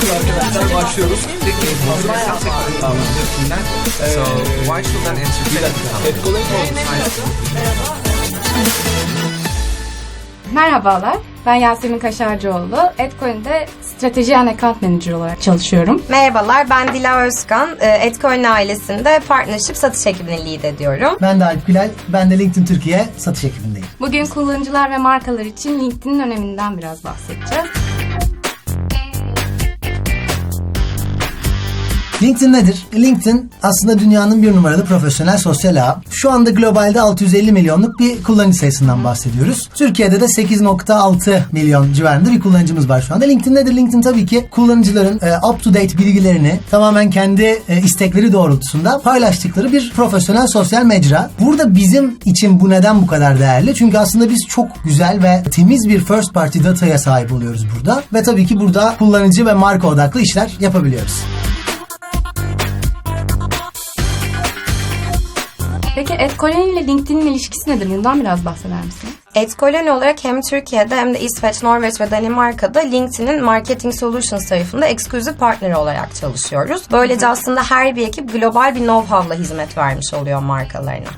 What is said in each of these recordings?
Arkadaşlar başlıyoruz. So, why should an Merhabalar, ben Yasemin Kaşarcıoğlu. Etcoin'de strateji and account manager olarak çalışıyorum. Merhabalar ben Dila Özkan. Ee, Etcoin ailesinde partnership satış ekibini lead ediyorum. Ben de Alp Gülay. Ben de LinkedIn Türkiye satış ekibindeyim. Bugün kullanıcılar ve markalar için LinkedIn'in öneminden biraz bahsedeceğiz. LinkedIn nedir? LinkedIn aslında dünyanın bir numaralı profesyonel sosyal ağı. Şu anda globalde 650 milyonluk bir kullanıcı sayısından bahsediyoruz. Türkiye'de de 8.6 milyon civarında bir kullanıcımız var şu anda. LinkedIn nedir? LinkedIn tabii ki kullanıcıların e, up to date bilgilerini tamamen kendi e, istekleri doğrultusunda paylaştıkları bir profesyonel sosyal mecra. Burada bizim için bu neden bu kadar değerli? Çünkü aslında biz çok güzel ve temiz bir first party dataya sahip oluyoruz burada. Ve tabii ki burada kullanıcı ve marka odaklı işler yapabiliyoruz. Peki Etcoin ile LinkedIn'in ilişkisi nedir? Bundan biraz bahseder misiniz? Etkoloni olarak hem Türkiye'de hem de İsveç, Norveç ve Danimarka'da LinkedIn'in Marketing Solutions tarafında eksklusif partner olarak çalışıyoruz. Böylece aslında her bir ekip global bir know-how'la hizmet vermiş oluyor markalarına.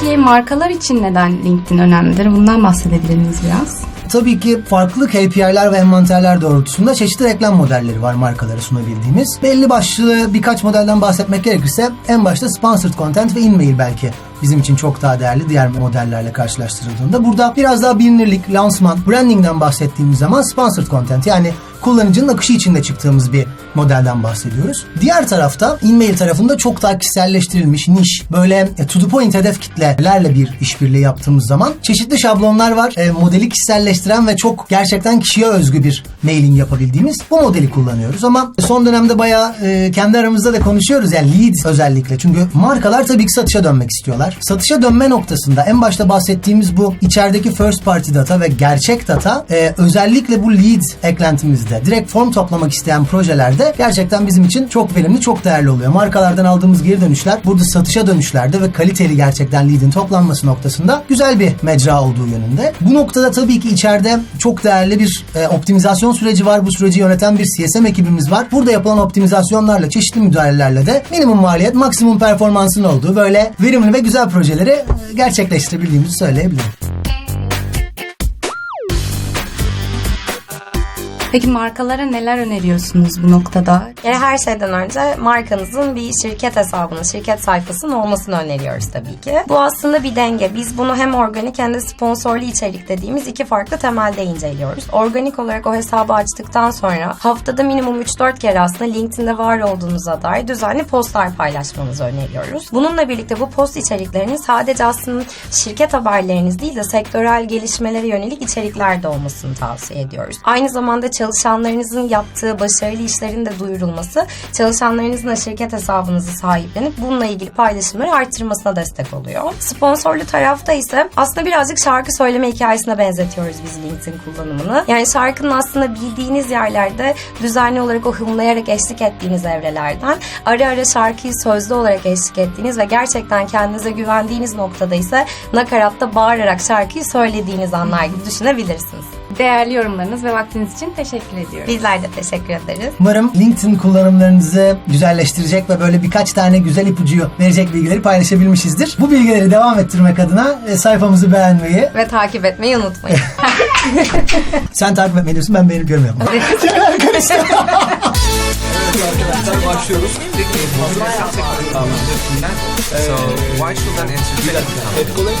Peki markalar için neden LinkedIn önemlidir? Bundan bahsedebilir miyiz biraz? Tabii ki farklı KPI'ler ve envanterler doğrultusunda çeşitli reklam modelleri var markalara sunabildiğimiz. Belli başlı birkaç modelden bahsetmek gerekirse en başta sponsored content ve in-mail belki bizim için çok daha değerli diğer modellerle karşılaştırıldığında. Burada biraz daha bilinirlik, lansman, brandingden bahsettiğimiz zaman sponsored content yani kullanıcının akışı içinde çıktığımız bir modelden bahsediyoruz. Diğer tarafta in-mail tarafında çok daha kişiselleştirilmiş, niş, böyle e, to the point hedef kitlelerle bir işbirliği yaptığımız zaman çeşitli şablonlar var. E, modeli kişiselleştiren ve çok gerçekten kişiye özgü bir mailing yapabildiğimiz bu modeli kullanıyoruz. Ama son dönemde bayağı e, kendi aramızda da konuşuyoruz yani lead özellikle. Çünkü markalar tabii ki satışa dönmek istiyorlar. Satışa dönme noktasında en başta bahsettiğimiz bu içerideki first party data ve gerçek data e, özellikle bu lead eklentimizde direkt form toplamak isteyen projelerde gerçekten bizim için çok verimli, çok değerli oluyor. Markalardan aldığımız geri dönüşler burada satışa dönüşlerde ve kaliteli gerçekten lead'in toplanması noktasında güzel bir mecra olduğu yönünde. Bu noktada tabii ki içeride çok değerli bir e, optimizasyon süreci var. Bu süreci yöneten bir CSM ekibimiz var. Burada yapılan optimizasyonlarla, çeşitli müdahalelerle de minimum maliyet, maksimum performansın olduğu böyle verimli ve güzel projeleri e, gerçekleştirebildiğimizi söyleyebilirim. Peki markalara neler öneriyorsunuz bu noktada? Yani her şeyden önce markanızın bir şirket hesabının, şirket sayfasının olmasını öneriyoruz tabii ki. Bu aslında bir denge. Biz bunu hem organik hem de sponsorlu içerik dediğimiz iki farklı temelde inceliyoruz. Organik olarak o hesabı açtıktan sonra haftada minimum 3-4 kere aslında LinkedIn'de var olduğunuza dair düzenli postlar paylaşmanızı öneriyoruz. Bununla birlikte bu post içeriklerinin sadece aslında şirket haberleriniz değil de sektörel gelişmelere yönelik içerikler de olmasını tavsiye ediyoruz. Aynı zamanda çalışanlarınızın yaptığı başarılı işlerin de duyurulması, çalışanlarınızın da şirket hesabınızı sahiplenip bununla ilgili paylaşımları arttırmasına destek oluyor. Sponsorlu tarafta ise aslında birazcık şarkı söyleme hikayesine benzetiyoruz biz LinkedIn kullanımını. Yani şarkının aslında bildiğiniz yerlerde düzenli olarak o hımlayarak eşlik ettiğiniz evrelerden ara ara şarkıyı sözlü olarak eşlik ettiğiniz ve gerçekten kendinize güvendiğiniz noktada ise nakaratta bağırarak şarkıyı söylediğiniz anlar gibi düşünebilirsiniz. Değerli yorumlarınız ve vaktiniz için teşekkür ediyorum. Bizler de teşekkür ederiz. Umarım LinkedIn kullanımlarınızı güzelleştirecek ve böyle birkaç tane güzel ipucu verecek bilgileri paylaşabilmişizdir. Bu bilgileri devam ettirmek adına e, sayfamızı beğenmeyi, Ve takip etmeyi unutmayın. sen takip etmeyi diyorsun ben beğenip yorum yapmam. Arkadaşlar başlıyoruz. So, why should an Etkolay